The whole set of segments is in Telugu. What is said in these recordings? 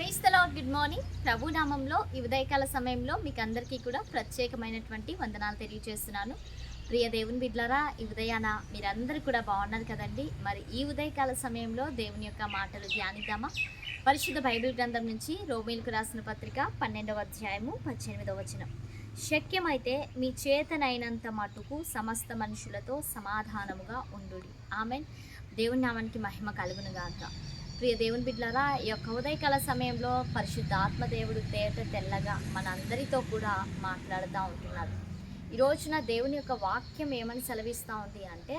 క్రైస్తలో గుడ్ మార్నింగ్ ప్రభు నామంలో ఈ ఉదయకాల సమయంలో మీకు అందరికీ కూడా ప్రత్యేకమైనటువంటి వందనాలు తెలియజేస్తున్నాను. ప్రియ దేవుని బిడ్లరా ఈ ఉదయాన మీరందరూ కూడా బాగున్నారు కదండి? మరి ఈ ఉదయకాల సమయంలో దేవుని యొక్క మాటలు ధ్యానిద్దామా? పరిశుద్ధ బైబిల్ గ్రంథం నుంచి రోమిల్కు రాసిన పత్రిక పన్నెండవ అధ్యాయము పద్దెనిమిదవ వచనం. శక్యమైతే మీ చేతనైనంత మటుకు సమస్త మనుషులతో సమాధానముగా ఉండు ఆమె దేవుని నామానికి మహిమ కలుగును గాక ప్రియ దేవుని బిడ్డలారా ఈ యొక్క ఉదయకాల సమయంలో పరిశుద్ధ ఆత్మదేవుడు తేట తెల్లగా మనందరితో కూడా మాట్లాడుతూ ఉంటున్నారు ఈ రోజున దేవుని యొక్క వాక్యం ఏమని సెలవిస్తూ ఉంది అంటే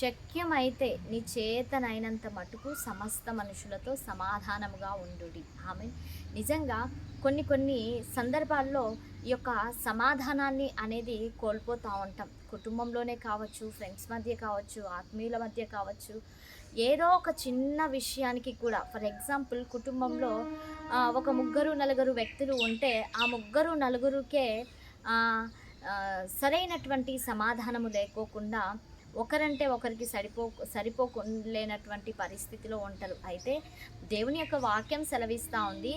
శక్యమైతే నీ చేతనైనంత మటుకు సమస్త మనుషులతో సమాధానముగా ఉండు ఆమె నిజంగా కొన్ని కొన్ని సందర్భాల్లో ఈ యొక్క సమాధానాన్ని అనేది కోల్పోతూ ఉంటాం. కుటుంబంలోనే కావచ్చు ఫ్రెండ్స్ మధ్య కావచ్చు ఆత్మీయుల మధ్య కావచ్చు. ఏదో ఒక చిన్న విషయానికి కూడా ఫర్ ఎగ్జాంపుల్ కుటుంబంలో ఒక ముగ్గురు నలుగురు వ్యక్తులు ఉంటే ఆ ముగ్గురు నలుగురికే సరైనటువంటి సమాధానము లేకోకుండా ఒకరంటే ఒకరికి సరిపో సరిపోలేనటువంటి పరిస్థితిలో ఉంటారు. అయితే దేవుని యొక్క వాక్యం సెలవిస్తూ ఉంది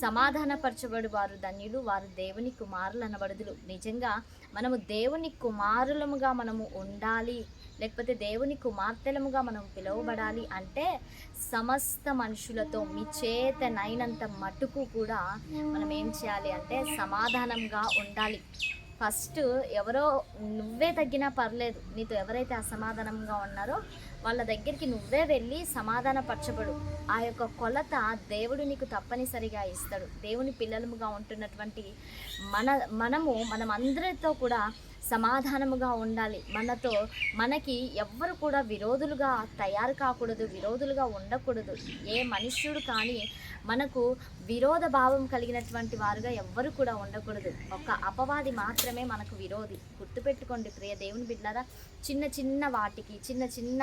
సమాధానపరచబడు వారు ధన్యులు వారు దేవుని కుమారులు అనబడుదులు నిజంగా మనము దేవుని కుమారులముగా మనము ఉండాలి లేకపోతే దేవుని కుమార్తెలముగా మనం పిలువబడాలి అంటే సమస్త మనుషులతో మీ చేతనైనంత మటుకు కూడా మనం ఏం చేయాలి అంటే సమాధానంగా ఉండాలి. ఫస్ట్ ఎవరో నువ్వే తగ్గినా పర్లేదు నీతో ఎవరైతే అసమాధానంగా ఉన్నారో వాళ్ళ దగ్గరికి నువ్వే వెళ్ళి సమాధానపరచబడు. ఆ యొక్క కొలత దేవుడు నీకు తప్పనిసరిగా ఇస్తాడు. దేవుని పిల్లలముగా ఉంటున్నటువంటి మన మనము మనం అందరితో కూడా సమాధానముగా ఉండాలి. మనతో మనకి ఎవ్వరు కూడా విరోధులుగా తయారు కాకూడదు విరోధులుగా ఉండకూడదు. ఏ మనుష్యుడు కానీ మనకు విరోధ భావం కలిగినటువంటి వారుగా ఎవ్వరు కూడా ఉండకూడదు. ఒక అపవాది మాత్రమే మనకు విరోధి. గుర్తుపెట్టుకోండి ప్రియ దేవుని బిడ్డలారా. చిన్న చిన్న వాటికి చిన్న చిన్న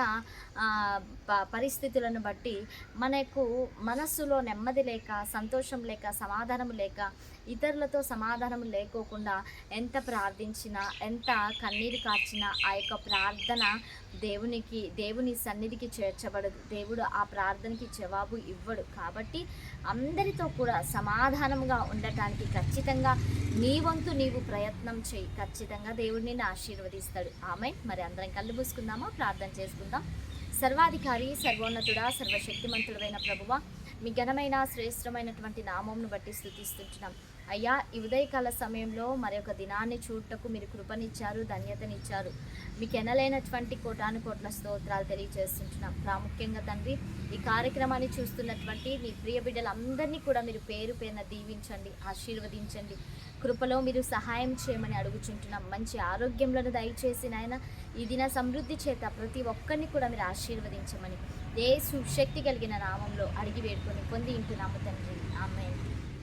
పరిస్థితులను బట్టి మనకు మనస్సులో నెమ్మది లేక సంతోషం లేక సమాధానం లేక ఇతరులతో సమాధానం లేకోకుండా ఎంత ప్రార్థించినా ఎంత కన్నీరు కార్చినా ఆ యొక్క ప్రార్థన దేవునికి దేవుని సన్నిధికి చేర్చబడదు. దేవుడు ఆ ప్రార్థనకి జవాబు ఇవ్వడు. కాబట్టి అందరితో కూడా సమాధానంగా ఉండటానికి ఖచ్చితంగా నీ వంతు నీవు ప్రయత్నం చేయి. ఖచ్చితంగా దేవుడు నిన్ను ఆశీర్వదిస్తాడు. ఆమె మరి అందరం కళ్ళు మూసుకుందామా? ప్రార్థన చేసుకుందాం. సర్వాధికారి సర్వోన్నతుడా సర్వశక్తిమంతుడైన ప్రభువ మీ ఘనమైన శ్రేష్టమైనటువంటి నామంను బట్టి స్థుతిస్తుంటున్నాం. అయ్యా ఈ ఉదయకాల సమయంలో మరి ఒక దినాన్ని చూడటకు మీరు కృపనిచ్చారు ధన్యతనిచ్చారు. మీకు ఎనలైనటువంటి కోటాను కోట్ల స్తోత్రాలు తెలియజేస్తుంటున్నాం. ప్రాముఖ్యంగా తండ్రి ఈ కార్యక్రమాన్ని చూస్తున్నటువంటి మీ ప్రియ బిడ్డలందరినీ కూడా మీరు పేరు పేరున దీవించండి ఆశీర్వదించండి. కృపలో మీరు సహాయం చేయమని అడుగుచుంటున్నాం. మంచి ఆరోగ్యంలో దయచేసి నాయన ఈ దిన సమృద్ధి చేత ప్రతి ఒక్కరిని కూడా మీరు ఆశీర్వదించమని ఏ సుశక్తి కలిగిన నామంలో అడిగి వేడుకొని పొంది ఇంటున్నాము తండ్రి. ఆమె